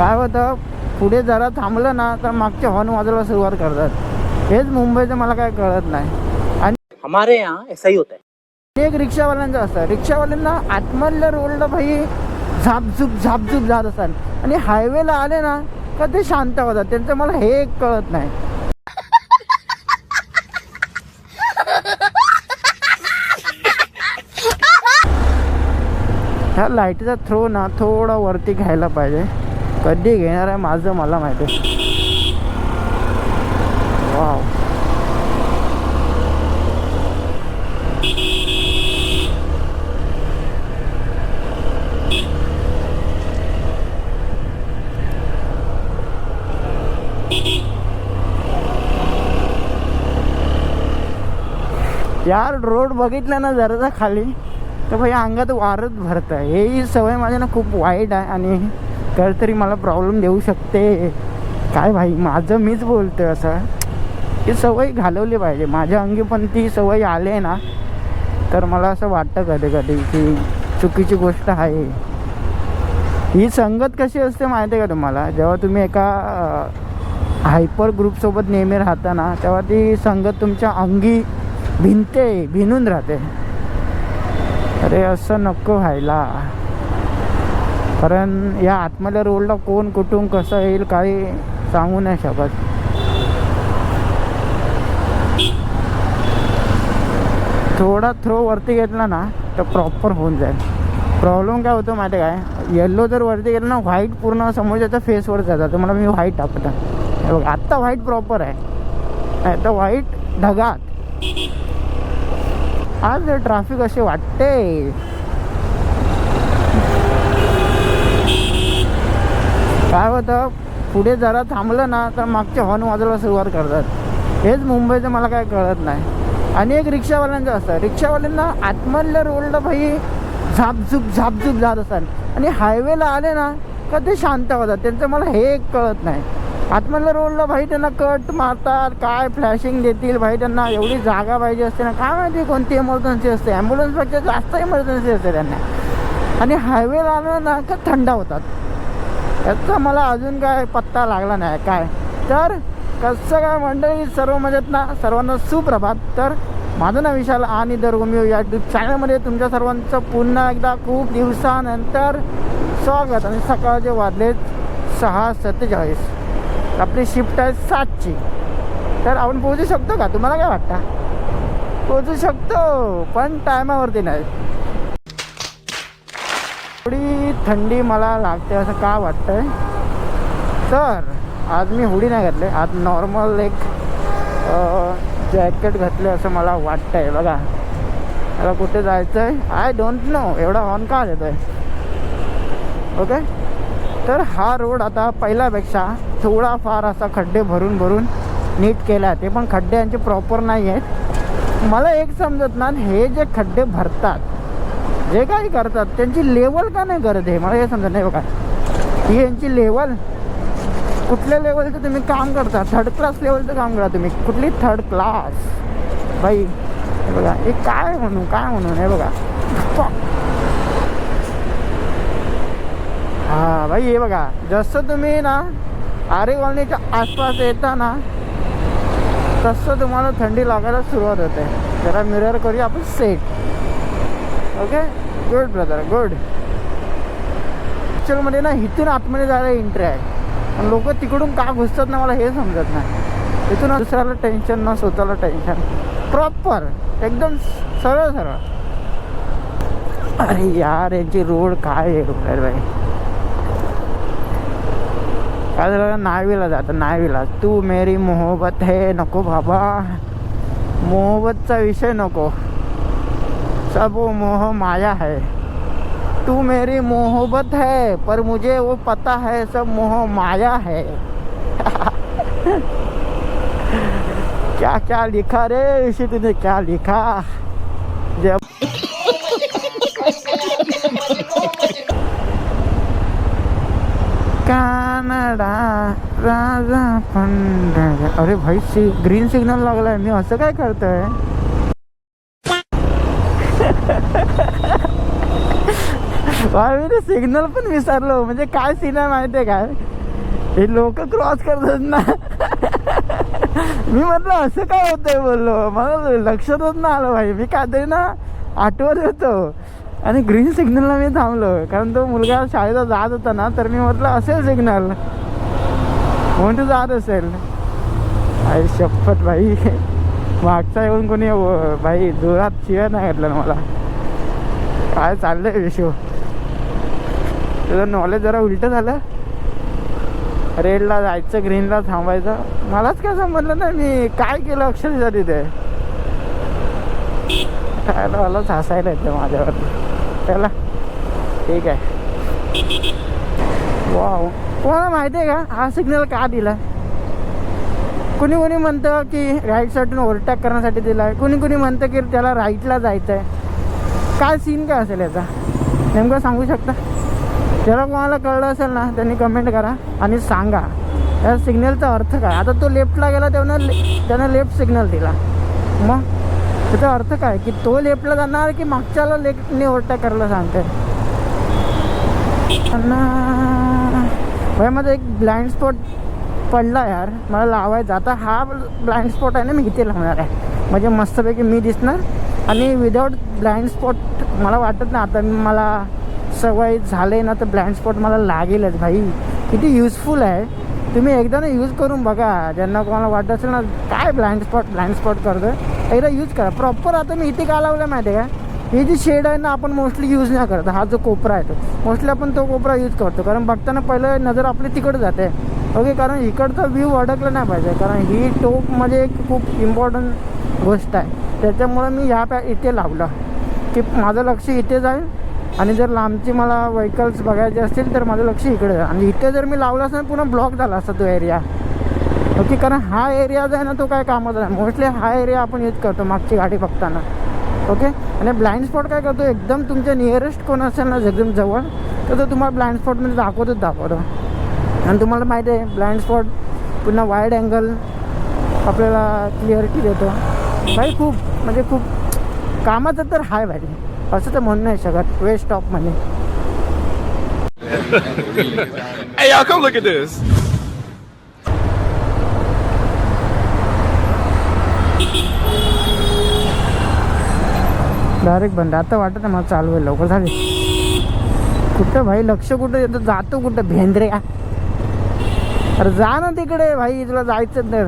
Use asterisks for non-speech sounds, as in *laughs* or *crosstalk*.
काय होतं पुढे जरा थांबलं ना तर मागचे हॉर्न वाजवायला सुरुवात करतात. हेच मुंबईचं मला काय कळत नाही. आणि हमारे यहाँ ऐसा ही होता है. एक रिक्षावाल्यांचं असतं. रिक्षावाल्यांना आतमधल्या रोडला भाई झापझुप झापझुप जात असतात. आणि हायवेला आले ना का ते शांत होतात. त्यांचं मला हे एक कळत नाही. ह्या लाईटीचा थ्रो ना थोडा वरती घ्यायला पाहिजे. कधी घेणार आहे माझं मला माहिती वाव. यार रोड बघितला ना जरासा खाली तर भाई अंगात वारच भरत आहे ही सवय माझ्या ना खूप वाईट आहे आणि कधीतरी मला प्रॉब्लेम देऊ शकते. काय भाई माझं मीच बोलतोय असं. ती सवय घालवली पाहिजे. माझ्या अंगी पण ती सवय आली आहे ना तर मला असं वाटतं कधी कधी की चुकीची गोष्ट आहे. ही संगत कशी असते माहिती आहे का तुम्हाला? जेव्हा तुम्ही एका हायपर ग्रुपसोबत नेहमी राहता ना तेव्हा ती संगत तुमच्या अंगी भिनते भिनून राहते. अरे असं नको व्हायला. कारण या आतमल्या रोडला कोण कुठून कसं येईल काही सांगू नाही शकत. थोडा थ्रो वरती घेतला ना तर प्रॉपर होऊन जाईल. प्रॉब्लेम काय होतो माहिती आहे काय? येल्लो जर वरती गेलं ना व्हाईट पूर्ण समोरच्या फेसवर जातात तर मला मी व्हाईट टाकतो. हे बघ आत्ता व्हाईट प्रॉपर आहे. नाही तर व्हाईट ढगात. आज ट्राफिक असे वाटते. काय होतं पुढे जरा थांबलं ना तर मागचे हॉर्न वाजवायला सुरुवात करतात. हेच मुंबईचं मला काय कळत नाही. आणि एक रिक्षावाल्यांचं असतं. रिक्षावाल्यांना आतमधल्या रोडला भाई झापझूप झापझुप जात असतात. आणि हायवेला आले ना का ते शांत होतात. त्यांचं मला हे एक कळत नाही. आतमधल्या रोडला भाई त्यांना कट मारतात काय फ्लॅशिंग देतील भाई त्यांना एवढी जागा पाहिजे असते ना. काय माहिती कोणती इमर्जन्सी असते. ॲम्ब्युलन्सपेक्षा जास्त इमर्जन्सी असते त्यांना. आणि हायवेला आलं ना का थंड होतात. याचा मला अजून काय पत्ता लागला नाही काय? तर कसं काय मंडळी सर्व मजेत ना? सर्वांना सुप्रभात. तर माझं नाव विशाल आणि द या यूट्यूब चॅनलमध्ये तुमच्या सर्वांचं पुन्हा एकदा खूप दिवसानंतर स्वागत आणि सकाळचे वाजले सहा सत्तेचाळीस. आपली शिफ्ट आहे सातची. तर आपण पोहोचू शकतो का? तुम्हाला काय वाटतं? पोहोचू शकतो पण टायमावरती नाही. थंडी मला लागते असं का वाटतंय? तर आज मी हुडी नाही घातले. आज नॉर्मल एक जॅकेट घातले असं मला वाटतंय. बघा. मला कुठे जायचं आहे आय डोंट नो एवढा हॉर्न का देतो आहे ओके तर हा रोड आता पहिल्यापेक्षा थोडाफार असा खड्डे भरून भरून नीट केला आहे. ते पण खड्डे यांचे प्रॉपर नाही आहेत मला एक समजत ना हे जे खड्डे भरतात जे काही करतात त्यांची लेवल का नाही करत हे? मला हे समजत नाही बघा. ही यांची लेवल कुठल्या लेवलचं तुम्ही काम करता? थर्ड क्लास लेवलचं काम करा तुम्ही. कुठली थर्ड क्लास बाई हे बघा. हे काय म्हणू काय म्हणून? हे बघा. हा भाई हे बघा. जसं तुम्ही ना आरे कॉलनीच्या आसपास येता ना तसं तुम्हाला थंडी लागायला सुरुवात होते. जरा मिरर करूया आपण set okay good brother good ॲक्च्युअलमध्ये ना इथून आतमध्ये जायला एंट्री आहे. पण लोक तिकडून का घुसतात ना मला हे समजत नाही. इथून दुसऱ्याला टेन्शन ना स्वतःला टेन्शन प्रॉपर एकदम सरळ सरळ. अरे यार यांची रोड काय आहे रोड बाई? काय झालं नावीला जातं नावीला तू मेरी मोहब्बत हे नको बाबा. मोहब्बतचा विषय नको. सब वो मोह माया है। तू मेरी मोहब्बत है, पर मुझे वो पता है, सब मोह माया है। *laughs* क्या क्या लिखा रे, इसी तूने क्या लिखा? जब कानडा राजा पंड अरे भाई, सी ग्रीन सिग्नल लागलाय मी असं काय करतोय मी सिग्नल पण विसरलो. म्हणजे काय सीन आहे माहिती आहे काय? हे लोक क्रॉस करतात ना. मी म्हटलं असं काय होतंय बोललो. मला लक्षातच ना आलं भाई. मी काहीतरी ना आठवत होतो. आणि ग्रीन सिग्नलला मी थांबलो. कारण तो मुलगा शाळेला जात होता ना तर मी म्हटलं असेल सिग्नल म्हणून जात असेल. आई शपथ भाई. मागचा येऊन कोणी भाई जोरात शिवाय नाही घातलं मला. काय चाललंय विषू तुझं नॉलेज जरा उलट झालं. रेडला जायचं ग्रीनला थांबायचं. मलाच काय समजलं ना मी. काय केलं अक्षरशः तिथे? काय मलाच हसायला येतं माझ्यावर त्याला ठीक आहे. वाव तुम्हाला माहिती आहे का? हा सिग्नल का दिला? कुणी कुणी म्हणतं की राईट साईडून ओव्हरटॅक करण्यासाठी दिला आहे कुणी कुणी म्हणतं की त्याला राईटला जायचं आहे काय सीन काय असेल याचा? नेमकं सांगू शकता? ज्याला कोणाला कळलं असेल ना त्यांनी कमेंट करा आणि सांगा. या सिग्नलचा अर्थ काय? आता तो लेफ्टला गेला तेव्हा ले त्यानं लेफ्ट सिग्नल दिला. मग? त्याचा अर्थ काय? की तो लेफ्टला जाणार की मागच्याला लेफ्टने ओव्हरटॅक करायला सांगते भाई माझा एक ब्लाइंड स्पॉट पडला यार. मला लावायचा. आता हा ब्लाइंड स्पॉट आहे ना मी इथे लावणार आहे. म्हणजे मस्तपैकी मी दिसणार. आणि विदाऊट ब्लाइंड स्पॉट मला वाटत नाही. आता मला सवय झाले ना तर ब्लाइंड स्पॉट मला लागेलच भाई. किती युजफुल आहे. तुम्ही एकदा ना यूज करून बघा. ज्यांना कोणाला वाटत असेल ना काय ब्लाइंड स्पॉट ब्लाइंड स्पॉट करतो एकदा यूज करा. प्रॉपर आता मी इथे का लावलं माहिती आहे का? ही जी शेड आहे ना आपण मोस्टली यूज नाही करत. हा जो कोपरा आहे तो. मोस्टली आपण तो कोपरा यूज करतो. कारण बघताना पहिलं नजर आपली तिकडं जाते. ओके कारण इकडचा व्ह्यू अडकला नाही पाहिजे. कारण ही टोपमध्ये म्हणजे एक खूप इम्पॉर्टंट गोष्ट आहे. त्याच्यामुळं मी ह्या पॅ इथे लावलं. की माझं लक्ष इथे जाईल. आणि जर लांबची मला व्हेकल्स बघायचे असतील तर माझं लक्ष इकडे आणि इथे जर मी लावलं असतं पूर्ण ब्लॉक झाला असता तो एरिया ओके कारण हा एरिया जो आहे ना तो काय कामाचा नाही मोस्टली हा एरिया आपण यूज करतो मागची गाडी बघताना. ओके? आणि ब्लाइंड स्पॉट काय करतो? एकदम तुमच्या नियरेस्ट कोण असेल ना एकदम जवळ तर तो तुम्हाला ब्लाइंड स्पॉटमध्ये दाखवतोच दाखवतो. आणि तुम्हाला माहिती आहे ब्लाइंड स्पॉट पुन्हा वाईड अँगल आपल्याला क्लिअरिटी देतो. भाई खूप म्हणजे खूप कामाचं तर हाय भाई. असं तर म्हणू नाही शकत waste of money Hey, y'all, come look at this. Direct बंद. आता वाटत नाही मला चालू आहे लवकर झाले. कुठं भाई लक्ष कुठं येतं? जातो कुठं? भेंद्रे अरे जा ना तिकडे भाई तुला जायचं तर